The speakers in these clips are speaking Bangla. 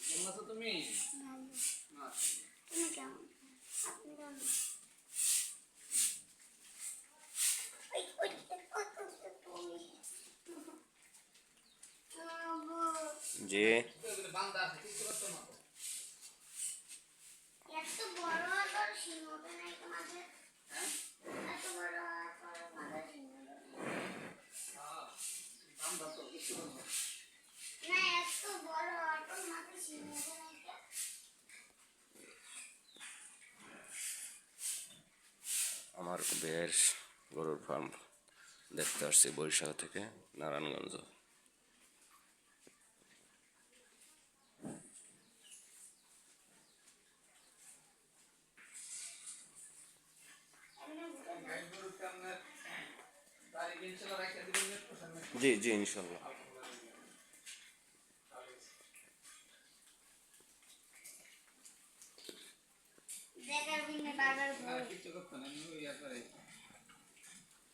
কেমন আছো তুমি। তুমি কেমন আপনি কেমন ওই, ওই, ওই, ওই, ওই, তুমি। বাবু, যে ওগুলো বান্দা আছে কিছু করতে না তো। এত বড় আকার সিংহটা নাই তোমাদের হ্যাঁ এত বড় আকার মাথার সিংহটা নেই। হ্যাঁ, বান্দা তো কিছু করতে না। না এত বড় আকার মাথার সিংহটা নাই কে? আমার বেশ গরুর ফার্ম দেখতে আসছি বরিশাল থেকে নারায়ণগঞ্জ জি জি দাও। গাই গরুকে আপনার বাড়ি ইনশাল্লাহ রাখতে দিবেন না, পোষান না। জি জি ইনশাল্লাহ দেখার জন্য বারবার ঘুরে কিছু করতে না, এমনি করে।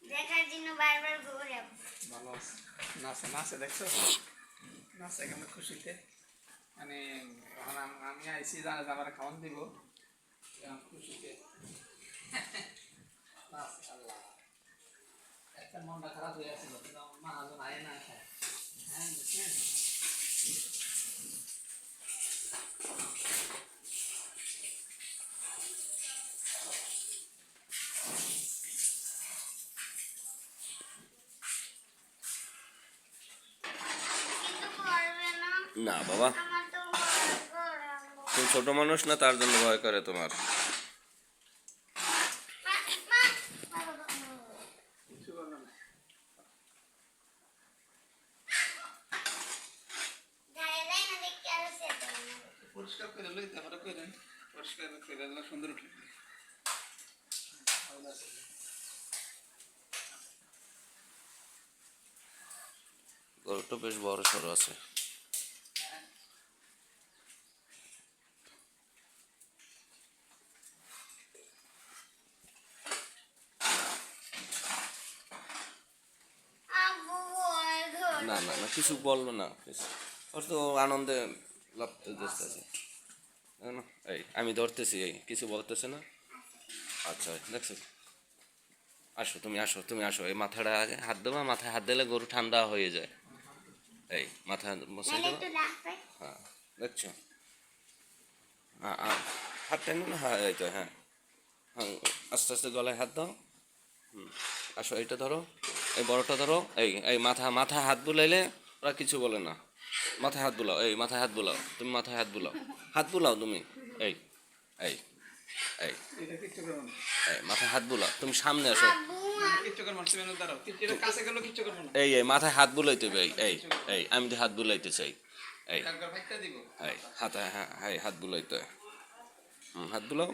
দেখার জন্য বারবার ঘুরে ভালো। নাচে নাচে দেখছ? নাচে কেমন খুশিতে? মানে এখন আমি আইসি জানে যে আমার খাওয়ান দিব। খুশিতে? আল্লাহ। একটা মনটা খারাপ হয়ে আমার মা আজ আয় না খায় হ্যাঁ বুঝছেন কিন্তু করবে না বাবা। তুমি ছোট মানুষ না তার জন্য ভয় করে তোমার। পরিষ্কার করে লই তারপরে করেন পরিষ্কার করে দিলে সুন্দর উঠে গরুটা বেশ বড় সড়ো আছে আব্বু ভয় করে। না না না কিছু বলল না ওর তো আনন্দে লাভতে দেখতেছে না এই আমি ধরতেছি এই কিছু বলতেছে না। আচ্ছা দেখছ? আসো তুমি আসো তুমি আসো এই মাথাটা আগে হাত দেবা মাথায় হাত দিলে গরু ঠান্ডা হয়ে যায়। এই মাথা বসে দেবা। হ্যাঁ। দেখছ? হ্যাঁ হ্যাঁ হাত টেনো না? হ্যাঁ এই তো হ্যাঁ। হ্যাঁ আস্তে আস্তে গলায় হাত দাও। হুম আসো এইটা ধরো। এই বড়টা ধরো, এই এই মাথা মাথায় হাত বুলাইলে ওরা কিছু বলে না। মাথায় হাত বুলাও, এই মাথায় হাত বুলাও, তুমি মাথায় হাত বুলাও। হাত বুলাও তুমি, এই এই এই এই মাথায় হাত বুলাও, তুমি সামনে আসো। এই এই, মাথায় হাত বুলাইতে এই এই এই, আমি তো হাত বুলাইতে চাই, এই হাতে হ্যাঁ হাত বুলাইতে হাত না।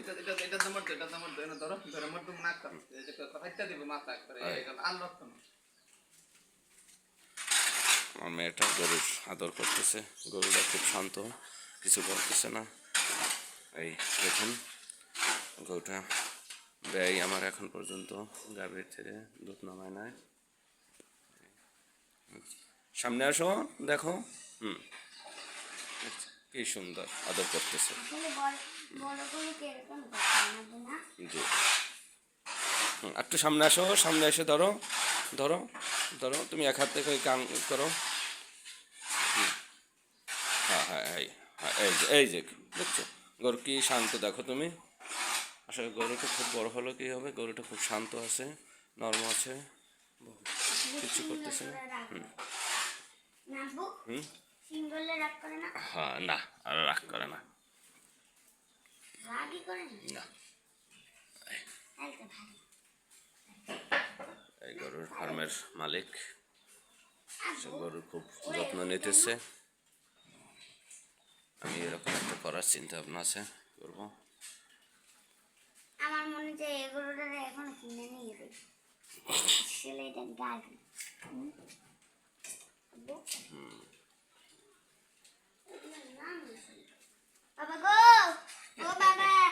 আমার মেয়েটা গরুর আদর করতেছে গরুটা খুব শান্ত কিছু বলতেছে না। এই দেখুন গরুটা ব্যয় আমার এখন পর্যন্ত গাভীর থেকে দুধ নামায় নাই। সামনে আসো দেখো। হুম। কি সুন্দর আদর করতেছে? জি। হুম, একটু সামনে আসো সামনে এসে ধরো ধরো ধরো তুমি এক হাত থেকে কান করো। হুম। হ্যাঁ হ্যাঁ এই হ্যাঁ এই যে এই যে দেখছ? গরু কি শান্ত দেখো তুমি। আসলে গরুটা খুব বড় হলো কি হবে? গরুটা খুব শান্ত আছে নর্ম আছে। কিছু করতেছে না। আব্বু? হুম? হ্যাঁ না আর রাগ করে না। না? এই গরুর ফার্মের মালিক গরুর খুব যত্ন নিতেছে। আমি এরকম একটা করার চিন্তা ভাবনা আছে করব। আমার মনে যে এই গরুটা এখন কিনে নিয়ে যাবে। ছেলেটা গাড়ি। হুম। 爸爸，哥哥，爸爸。